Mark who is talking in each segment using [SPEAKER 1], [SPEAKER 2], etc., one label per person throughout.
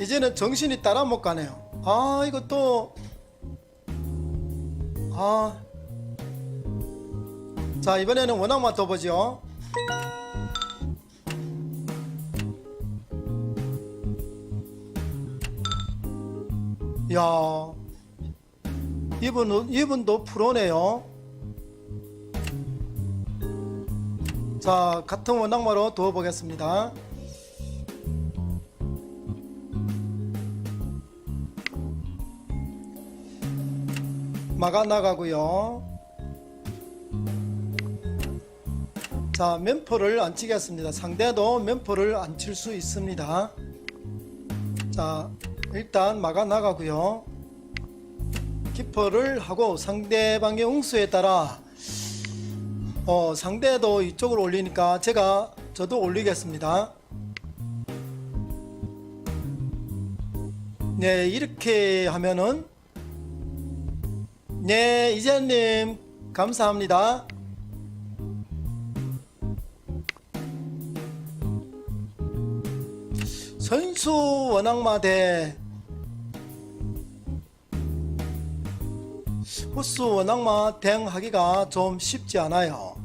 [SPEAKER 1] 이제는 정신이 따라 못 가네요. 아, 이거 또, 아. 자, 이번에는 원앙만 더 보죠. 야, 이분은, 이분도 프로네요. 자, 같은 원앙마로 두어 보겠습니다. 막아 나가고요. 자, 면포를 안 치겠습니다. 상대도 면포를 안 칠 수 있습니다. 자, 일단 막아 나가고요. 키퍼를 하고 상대방의 응수에 따라 어, 상대도 이쪽으로 올리니까 제가 저도 올리겠습니다. 네, 이렇게 하면은 네, 이재님 감사합니다. 선수 원악마 대 호수 원악마 대응하기가 좀 쉽지 않아요.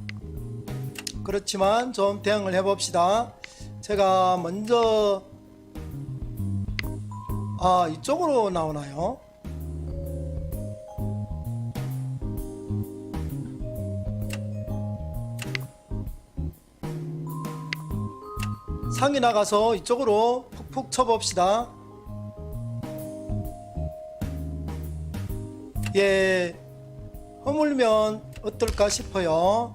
[SPEAKER 1] 그렇지만 좀 대응을 해봅시다. 제가 먼저 아 이쪽으로 나오나요? 상이 나가서 이쪽으로 푹푹 쳐봅시다. 예, 허물면 어떨까 싶어요.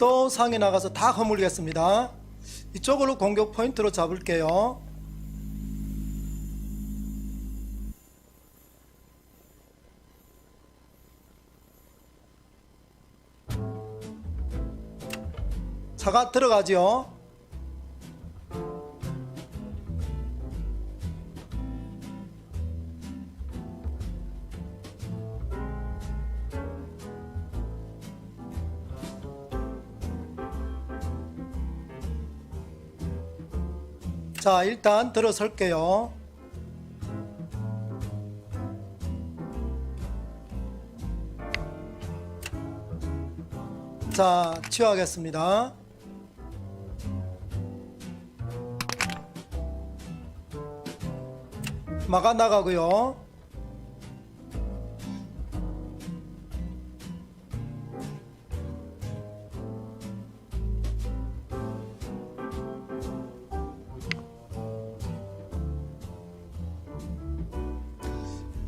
[SPEAKER 1] 또 상에 나가서 다 허물겠습니다. 이쪽으로 공격 포인트로 잡을게요. 차가 들어가지요. 자, 일단 들어설게요. 자, 치워하겠습니다. 막아 나가고요.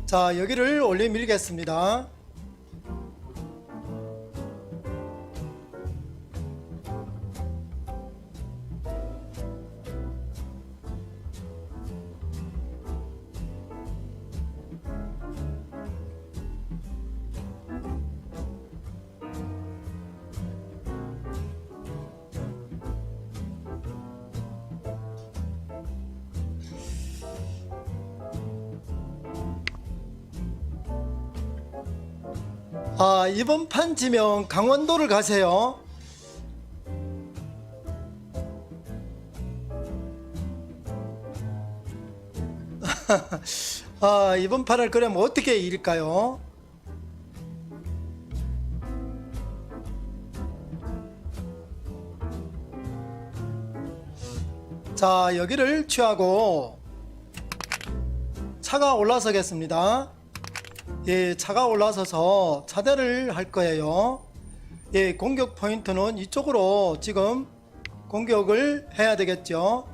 [SPEAKER 1] 자, 여기를 올려 밀겠습니다. 아, 이번 판 지면 강원도를 가세요. 아, 이번 판을 그러면 어떻게 이길까요? 자, 여기를 취하고 차가 올라서겠습니다. 예, 차가 올라서서 차대를 할 거예요. 예, 공격 포인트는 이쪽으로 지금 공격을 해야 되겠죠.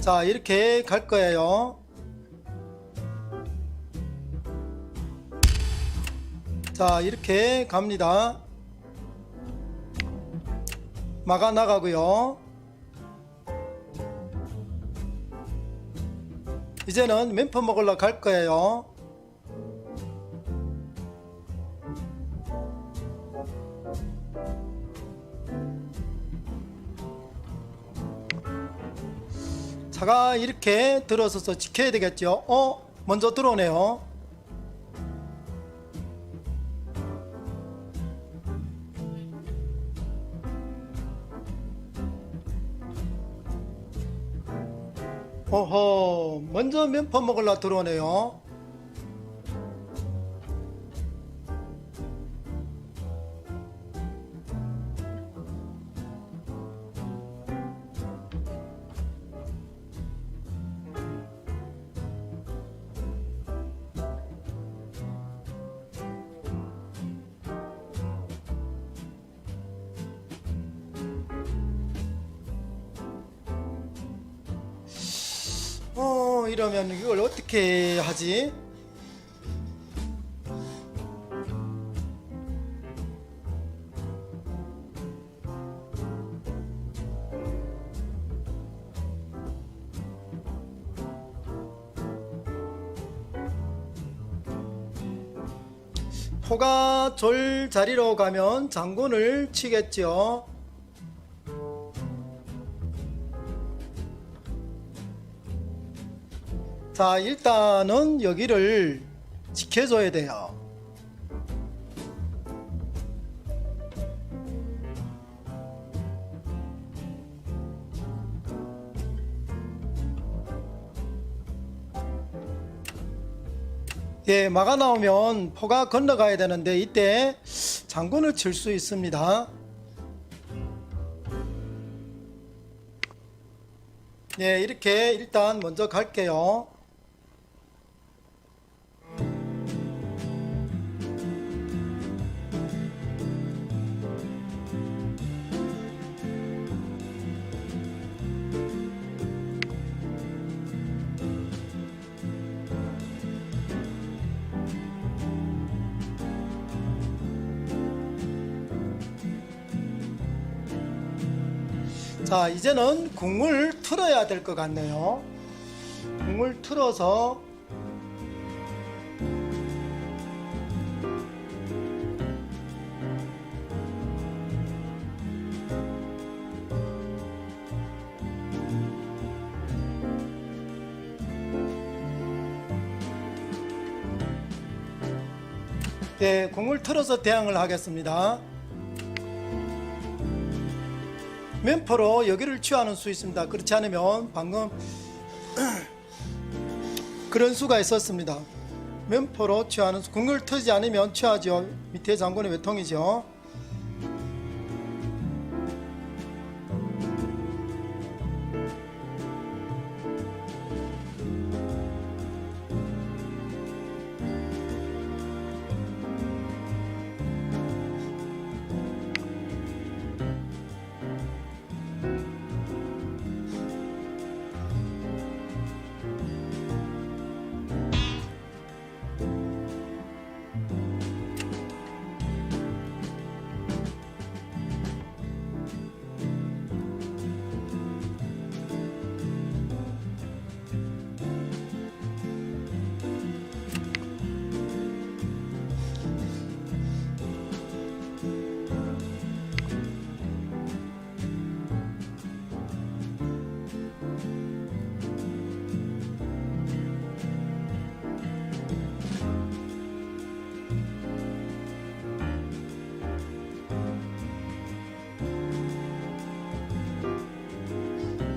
[SPEAKER 1] 자, 이렇게 갈 거예요. 자, 이렇게 갑니다. 막아 나가고요. 이제는 맨퍼 먹으러 갈 거예요. 차가 이렇게 들어서서 지켜야 되겠죠. 어? 먼저 들어오네요. 어허, 먼저 면포 먹으려 들어오네요. 이러면 이걸 어떻게 하지? 포가 졸 자리로 가면 장군을 치겠죠. 자, 일단은 여기를 지켜줘야 돼요. 예, 막아 나오면 포가 건너가야 되는데 이때 장군을 칠 수 있습니다. 예, 이렇게 일단 먼저 갈게요. 자, 이제는 국물 틀어야 될 것 같네요. 국물 틀어서 네, 국물 틀어서 대항을 하겠습니다. 면포로 여기를 취하는 수 있습니다. 그렇지 않으면 방금 그런 수가 있었습니다. 면포로 취하는 수, 국물 터지 않으면 취하죠. 밑에 장군의 외통이죠.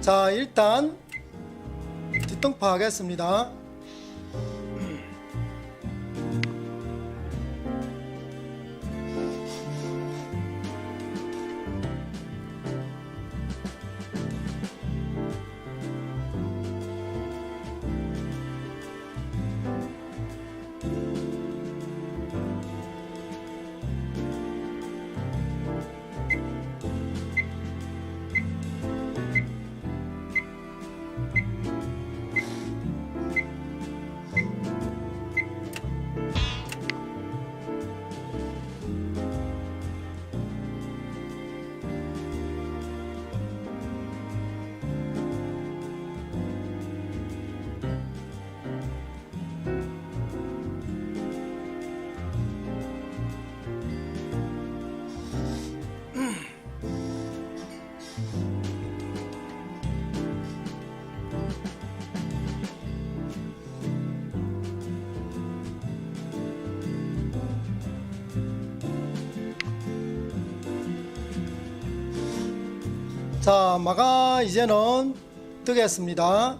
[SPEAKER 1] 자, 일단 뒷동파 하겠습니다. 자, 마가 이제는 뜨겠습니다.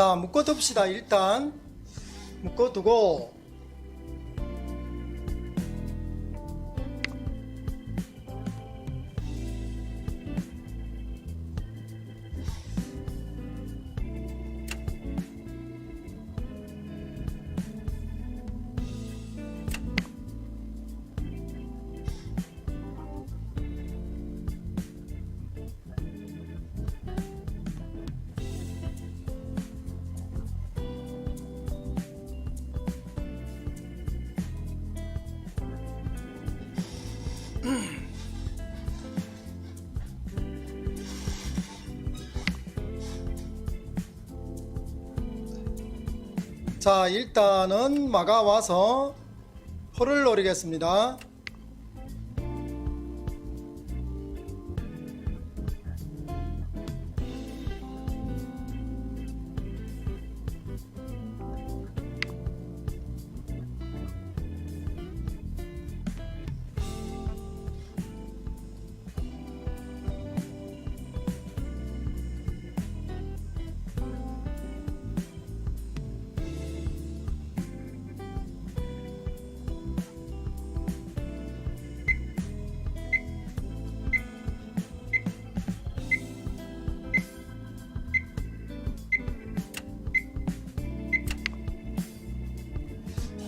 [SPEAKER 1] 자, 묶어둡시다. 일단 묶어두고 자, 일단은 마가 와서 포를 노리겠습니다.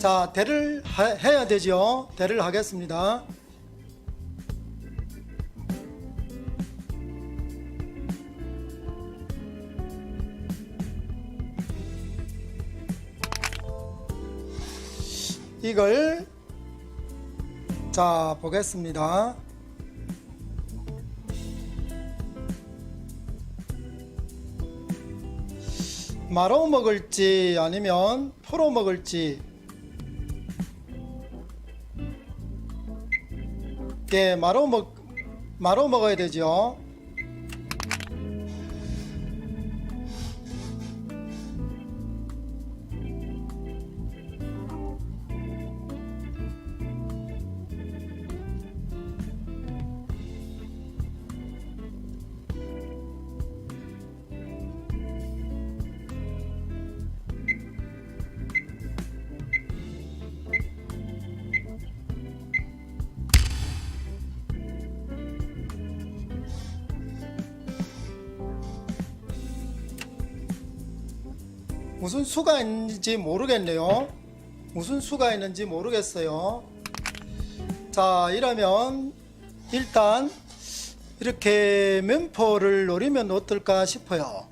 [SPEAKER 1] 자, 대를 하- 해야 되죠. 대를 하겠습니다. 이걸 자 보겠습니다. 마로 먹을지 아니면 포로 먹을지 예, 마로 먹 마로 먹어야 되죠. 무슨 수가 있는지 모르겠네요. 무슨 수가 있는지 모르겠어요. 자, 이러면 일단 이렇게 면포를 노리면 어떨까 싶어요.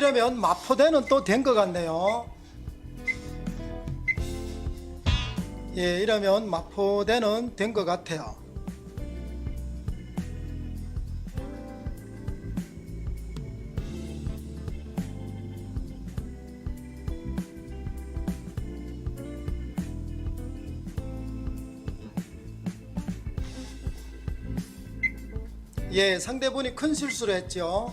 [SPEAKER 1] 이러면 마포대는 또 된 것 같네요. 예, 이러면 마포대는 된 것 같아요. 예, 상대분이 큰 실수를 했죠.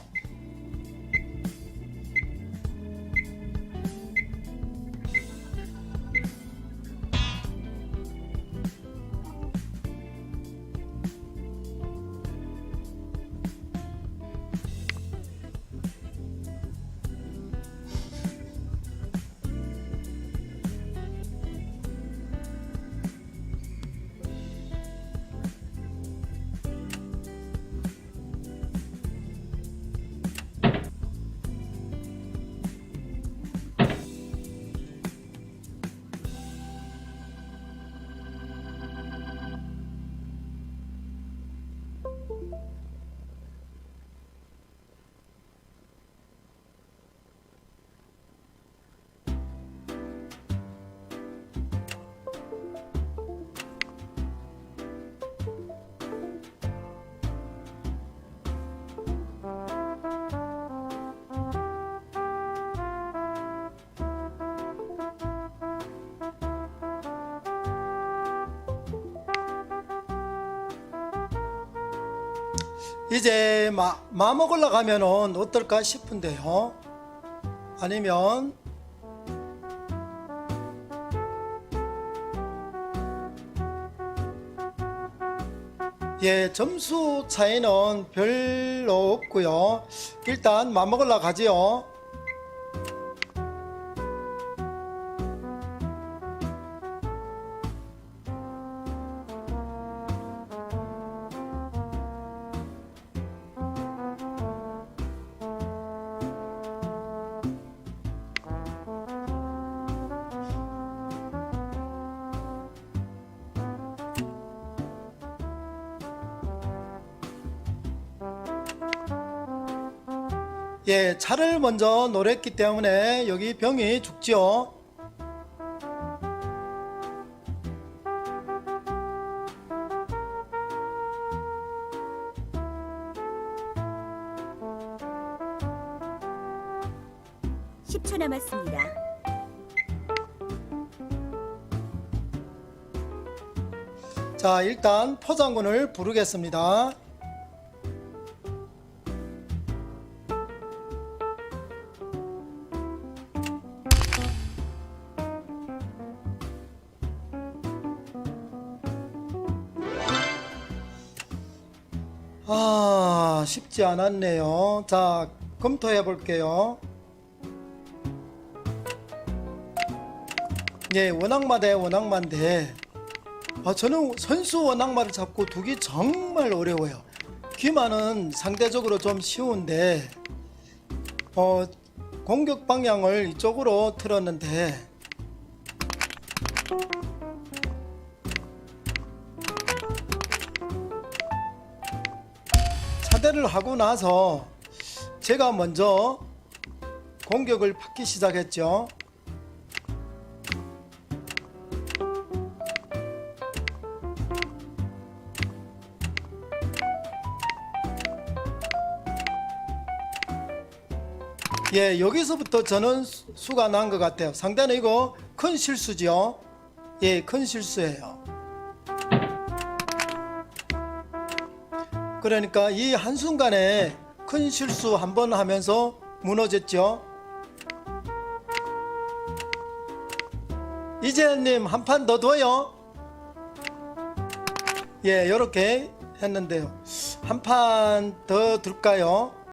[SPEAKER 1] 이제 마, 마 먹으러 가면은 어떨까 싶은데요. 아니면 예, 점수 차이는 별로 없고요. 일단 마 먹으러 가지요. 예, 차를 먼저 노렸기 때문에 여기 병이 죽지요.
[SPEAKER 2] 남았습니다.
[SPEAKER 1] 자, 일단 포장군을 부르겠습니다. 쉽지 않았네요. 자, 검토해 볼게요. 예, 원악마 대 원악마인데, 아, 저는 선수 원악마를 잡고 두기 정말 어려워요. 귀마는 상대적으로 좀 쉬운데, 어, 공격 방향을 이쪽으로 틀었는데, 차대를 하고 나서 제가 먼저 공격을 받기 시작했죠. 예, 여기서부터 저는 수- 수가 난 것 같아요. 상대는 이거 큰 실수죠. 예, 큰 실수예요. 그러니까 이 한순간에 큰 실수 한 번 하면서 무너졌죠. 이재현님 한 판 더 둬요. 예, 이렇게 했는데요. 한 판 더 둘까요?